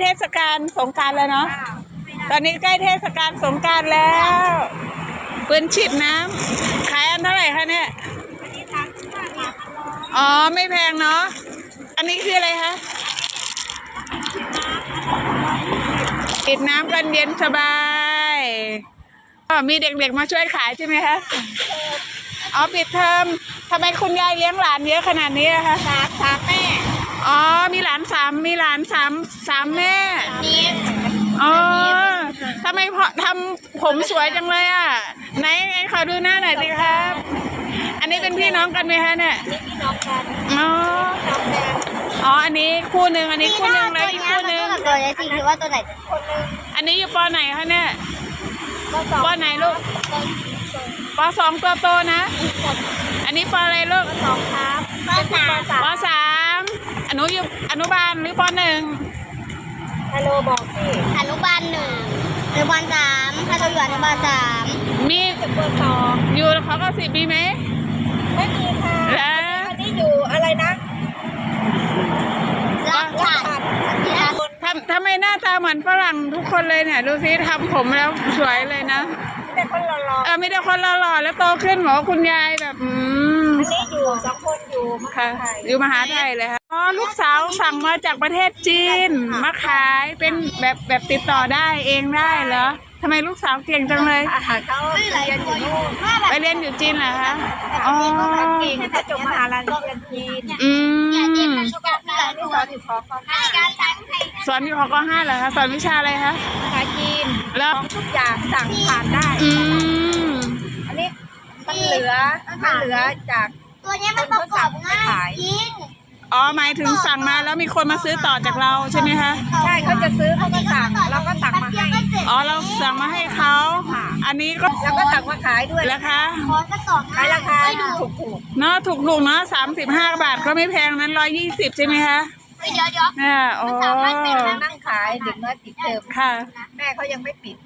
เทศกาลสงกรารแล้วเนาะ ตอนนี้ใกล้เทศกาลสงกรารแล้วปืนฉีดน้ำขายอันเท่าไหร่คะเนี่ย อ๋อไม่แพงเนาะ อันนี้คืออะไรคะปิดน้ำกันเย็นสบายอ๋อมีเด็กๆมาช่วยขายใช่ไหมคะอ๋อปิดเทอมทำไมคุณยายเลี้ยงหลานเยอะขนาดนี้อะคะสามสามแม่ อ๋อ มีหลานสามมีหลานสามสามแม่ นี่อ๋อทำไมพอทำผมสวยจังเลยอะ ไหนไหนขอดูหน้าหน่อยสิครับ อันนี้เป็นพี่น้องกันไหมคะเนี่ยนี่พี่น้องกันอ๋อ น้องแดงอ๋อ อันนี้คู่หนึ่งอันนี้คู่หนึ่งแล้วอีกคู่หนึ่งตัวนี้จริงคือว่าตัวไหนคนหนึ่งอันนี้อยู่ปอไหนคะเนี่ย ก็สองปอไหนลูกปอสองตัวโตนะอันนี้ปออะไรลูก สองครับก็สามปอสาม อนุอยู่อนุบาลหรือปอหนึ่งฮัลโหลบอกสิอนุบาลหนึ่งอนุบาลสามฮัลโหลอยู่อนุบาลสามมีเบอร์สองอยู่เขาก็สิบปีไหมไม่มีค่ะแล้วอันนี้อยู่อะไรนะรักฉันที่รักทำทำไมหน้าตาเหมือนฝรั่งทุกคนเลยเนี่ยดูซิทำผมแล้วสวยเลยนะแต่คนรอเออไม่ได้คนหล่อๆแล้วโตขึ้นหมอคุณยายแบบอืมๆ อันนี้อยู่สองคนอยู่มค่ะหาไทยอยู่มหาไทยเลยค่ะอ๋อลูกสาวสั่งมาจากประเทศจีนมาขายเป็นแบบแบบติดต่อได้เองได้เหรอทำไมลูกสาวเก่งจังเลย อาหารเขาเรียนอยู่นู่นไปเรียนอยู่จีนเหรอคะอ๋อเก่งถ้าจบมหาลัยเรียนจีนอืมการสอนอยู่พอการใช้สอนอยู่พกห้าเหรอคะสอนวิชาอะไรคะภาษาจีนแล้วของทุกอย่างสั่งผ่านได้ อืม อันนี้มันเหลือมันเหลือจาก ตัวเนี้ยมันประกอบง่ายจริงอ๋อหมายถึงสั่งมาแล้วมีคนมาซื้อต่อจากเราใช่ไหมคะใช่เขาจะซื้อเขาก็สั่งเราก็สั่งมาให้อ๋อเราสั่งมาให้เขาอันนี้ก็แล้วก็สั่งมาขายด้วยราคาขอสักสองขายราคาถูกถูกเนาะถูกถูกๆเนาะสามสิบห้าบาทก็ไม่แพงนั้นร้อยยี่สิบใช่ไหมคะเดี๋ยวเดี๋ยวเนี่ยโอ้ๆนั่งขายเด็กน้อยปิดเทอมค่ะ แม่เขายังไม่ปิด